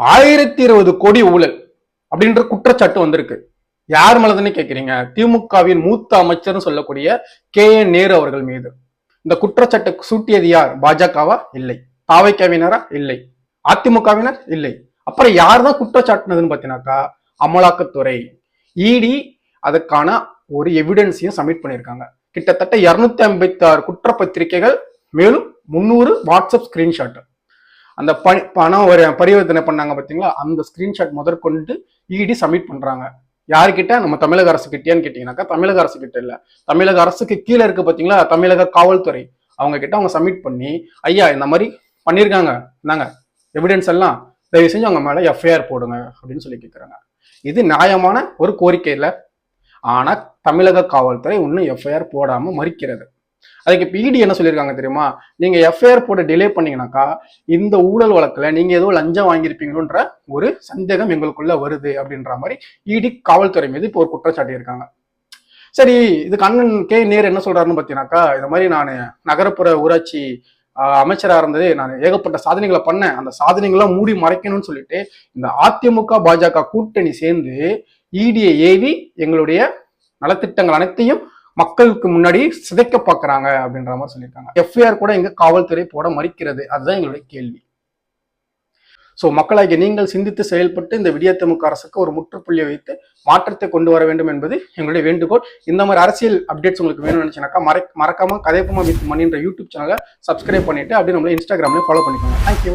ஆயிரத்தி இருபது கோடி ஊழல் அப்படின்ற குற்றச்சாட்டு வந்திருக்கு. யார் மேலதுன்னு கேக்குறீங்க? திமுகவின் மூத்த அமைச்சர்னு சொல்லக்கூடிய கே என் நேரு அவர்கள் மீது. இந்த குற்றச்சாட்டு சூட்டியது யார்? பாஜகவா? இல்லை. பாவைக்காவினரா இல்லை. அதிமுகவினர்? இல்லை. அப்புறம் யார் தான் குற்றச்சாட்டுனதுன்னு பார்த்தீங்கன்னாக்கா அமலாக்கத்துறை. இடி அதுக்கான ஒரு எவிடன்ஸையும் சப்மிட் பண்ணியிருக்காங்க. கிட்டத்தட்ட இருநூத்தி ஐம்பத்தி ஆறு குற்றப்பத்திரிகைகள் மேலும் முன்னூறு வாட்ஸ்அப் ஸ்கிரீன்ஷாட் அந்த பணி பணம் ஒரு பரிவர்த்தனை பண்ணாங்க பார்த்தீங்களா அந்த ஸ்கிரீன்ஷாட் முதற்கொண்டு இடி சப்மிட் பண்ணுறாங்க யாருக்கிட்ட நம்ம தமிழக அரசு கிட்டேன்னு கேட்டிங்கனாக்கா தமிழக அரசு கிட்ட இல்லை. தமிழக அரசுக்கு கீழே இருக்குது பார்த்தீங்களா தமிழக காவல்துறை. அவங்க கிட்ட அவங்க சப்மிட் பண்ணி ஐயா இந்த மாதிரி பண்ணியிருக்காங்க நாங்க எவிடன்ஸ் எல்லாம் தயவு செஞ்சு அவங்க மேலே எஃப்ஐஆர் போடுங்க அப்படின்னு சொல்லி கேட்குறாங்க இது நியாயமான ஒரு கோரிக்கை இல்லை ஆனால் தமிழக காவல்துறை இன்னும் எஃப்ஐஆர் போடாமல் மறுக்கிறது. அதுக்கு இப்போ இடி என்ன சொல்லியிருக்காங்க தெரியுமா? நீங்க எஃப்ஐஆர் போட்டு டிலே பண்ணீங்கன்னாக்கா இந்த ஊழல் வழக்குல நீங்க ஏதோ லஞ்சம் வாங்கியிருப்பீங்களோன்ற ஒரு சந்தேகம் எங்களுக்குள்ள வருது அப்படின்ற மாதிரி இடி காவல்துறை மீது இப்போ ஒரு குற்றச்சாட்டு இருக்காங்க. சரி இதுக்கு அண்ணன் கே நேர் என்ன சொல்றாருன்னு பார்த்தீங்கன்னாக்கா இந்த மாதிரி நான் நகரப்புற ஊராட்சி அமைச்சராக அமைச்சரா இருந்தது நான் ஏகப்பட்ட சாதனைகளை பண்ணேன். அந்த சாதனைகள்லாம் மூடி மறைக்கணும்னு சொல்லிட்டு இந்த அதிமுக பாஜக கூட்டணி சேர்ந்து இடியை ஏவி எங்களுடைய நலத்திட்டங்கள் அனைத்தையும் மக்களுக்கு முன்னாடி சிதைக்க பார்க்குறாங்க அப்படின்ற மாதிரி சொல்லியிருக்காங்க. எஃப்ஐஆர் கூட எங்க காவல்துறை போட மறுக்கிறது. அதுதான் எங்களுடைய கேள்வி. ஸோ மக்களாகிய நீங்கள் சிந்தித்து செயல்பட்டு இந்த விடியத்தமுக அரசுக்கு ஒரு முற்றுப்புள்ளியை வைத்து மாற்றத்தை கொண்டு வர வேண்டும் என்பது எங்களுடைய வேண்டுகோள். இந்த மாதிரி அரசியல் அப்டேட்ஸ் உங்களுக்கு வேணும்னு நினைச்சுனாக்கா மறை மறக்காம கதைப்பமா வித் மணின்ற யூடியூப் சேனலை சப்ஸ்கிரைப் பண்ணிட்டு அப்படியே நம்மளை இன்ஸ்டாகிராமில் ஃபாலோ பண்ணிக்கோங்க. தேங்க்யூ